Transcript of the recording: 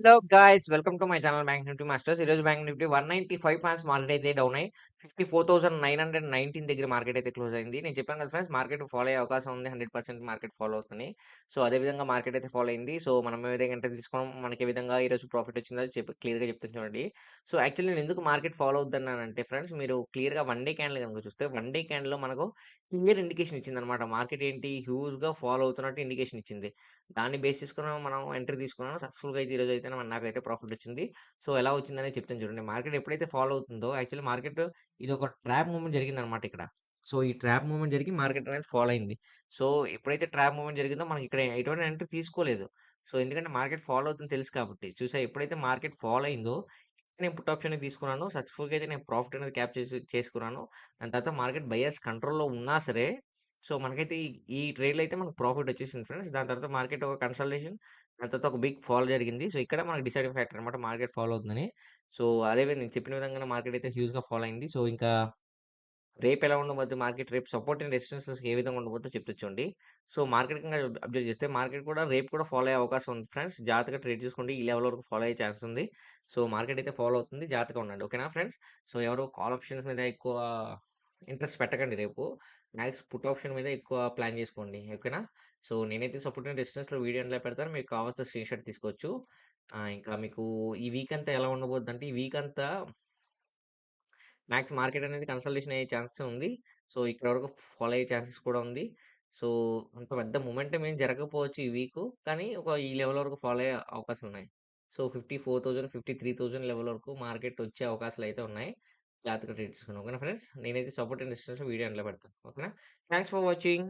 Hello guys welcome to my channel bank nifty masters. ఈరోజు bank nifty one ninety five points market అయితే down. అయ్యి fifty four thousand nine hundred nineteen దగ్గర market అయితే close అయింది. నేను చెప్పాను కదా ఫ్రెండ్స్ మార్కెట్ ఫాలో అయ్యే అవకాశం ఉంది. హండ్రెడ్ పర్సెంట్ మార్కెట్ ఫాలో అవుతుంది. సో అదే విధంగా మార్కెట్ అయితే ఫాలో అయింది. సో మనం ఏ విధంగా ఎంటర్ తీసుకోవడం మనకి ఏ విధంగా ఈరోజు ప్రాఫిట్ వచ్చిందో చెప్పి క్లియర్గా చెప్తాను చూడండి. సో యాక్చువల్లీ నేను ఎందుకు మార్కెట్ ఫాలో అవుతున్నానంటే ఫ్రెండ్స్ మీరు క్లియర్గా వన్ డే క్యాండిల్ కనుక చూస్తే వన్ డే క్యాండిల్లో మనకు క్లియర్ ఇండికేషన్ ఇచ్చింది అనమాట మార్కెట్ ఏంటి? హ్యూజ్గా ఫాలో అవుతున్నట్టు ఇండికేషన్ ఇచ్చింది. దాన్ని బేస్ చేసుకుని మనం ఎంట్రీ తీసుకున్నాను సక్సెస్ఫుల్గా అయితే ఈరోజు అయితే మన- నాకైతే ప్రాఫిట్ వచ్చింది. సో ఎలా వచ్చిందని చెప్తాను చూడండి. మార్కెట్ ఎప్పుడైతే ఫాలో అవుతుందో యాక్చువల్లీ మార్కెట్ ఇది ఒక ట్రాప్ మూమెంట్ జరిగింది అనమాట ఇక్కడ. సో ఈ ట్రాప్ మూమెంట్ జరిగి మార్కెట్ అనేది ఫాలో అయింది. సో ఎప్పుడైతే ట్రాప్ మూమెంట్ జరిగిందో మనకి ఇక్కడ ఎటువంటి ఎంట్రీ తీసుకోలేదు. సో ఎందుకంటే మార్కెట్ ఫాలో అవుతుంది తెలుసు కాబట్టి. చూసా ఎప్పుడైతే మార్కెట్ ఫాలో అయిందో నేను పుట్ ఆప్షన్ తీసుకున్నాను. సక్సెస్ఫుల్గా అయితే నేను ప్రాఫిట్ అనేది క్యాప్ చేసి చేసుకున్నాను. దాని తర్వాత మార్కెట్ బయర్స్ కంట్రోల్లో ఉన్నా సరే సో మనకైతే ఈ ఈ ట్రేడ్లో అయితే మనకు ప్రాఫిట్ వచ్చేసింది ఫ్రెండ్స్. దాని తర్వాత మార్కెట్ ఒక కన్సల్టేషన్ దాని తర్వాత ఒక బిగ్ ఫాల్ జరిగింది. సో ఇక్కడ మనకు డిసైడింగ్ ఫ్యాక్టర్ అనమాట మార్కెట్ ఫాలో అవుతుందని. సో అదే విధంగా నేను చెప్పిన విధంగా మార్కెట్ అయితే హ్యూజ్గా ఫాలో అయింది. సో ఇంకా రేపు ఎలా ఉండబోద్ది మార్కెట్? రేపు సపోర్ట్ అండ్ రెసిస్టెన్సెస్ ఏ విధంగా ఉండబోతుందో చెప్తే చూడండి సో మార్కెట్ ఇంకా అబ్జర్వ్ చేస్తే మార్కెట్ కూడా రేపు కూడా ఫాలో అయ్యే అవకాశం ఉంది ఫ్రెండ్స్. జాగ్రత్తగా ట్రేడ్ చేసుకోండి. ఈ లెవెల్ వరకు ఫాలో అయ్యే ఛాన్స్ ఉంది. సో మార్కెట్ అయితే ఫాలో అవుతుంది. జాగ్రత్తగా ఉండండి. ఓకేనా ఫ్రెండ్స్? సో ఎవరు కాల్ ఆప్షన్స్ మీద ఎక్కువ ఇంట్రెస్ట్ పెట్టకండి రేపు. మ్యాక్స్ పుట్ ఆప్షన్ మీద ఎక్కువ ప్లాన్ చేసుకోండి. ఓకేనా? సో నేనైతే సపోర్ట్ అండ్ రెసిస్టెన్స్లో వీడియో ఎంట్లో పెడతాను. మీకు కావాల్సిన స్క్రీన్ షాట్ తీసుకోవచ్చు. ఇంకా మీకు ఈ వీక్ అంతా ఎలా ఉండబోద్ది అంటే ఈ వీక్ అంతా మ్యాక్స్ మార్కెట్ అనేది కన్సల్టేషన్ అయ్యే ఛాన్సెస్ ఉంది. సో ఇక్కడ వరకు ఫాలో అయ్యే ఛాన్సెస్ కూడా ఉంది. సో అంత పెద్ద మూమెంటం ఏం జరగకపోవచ్చు ఈ వీక్. కానీ ఒక ఈ లెవెల్ వరకు ఫాలో అయ్యే అవకాశాలు ఉన్నాయి so fifty four thousand fifty three thousand level వరకు మార్కెట్ వచ్చే అవకాశాలు అయితే ఉన్నాయి. జాగ్రత్తగా ట్రీట్ చేసుకున్నాం ఓకేనా ఫ్రెండ్స్ నేనైతే సపోర్ట్ అండ్ డిస్టెన్స్ వీడియో ఎంట్లో పెడతాను ఓకేనా? Thanks for watching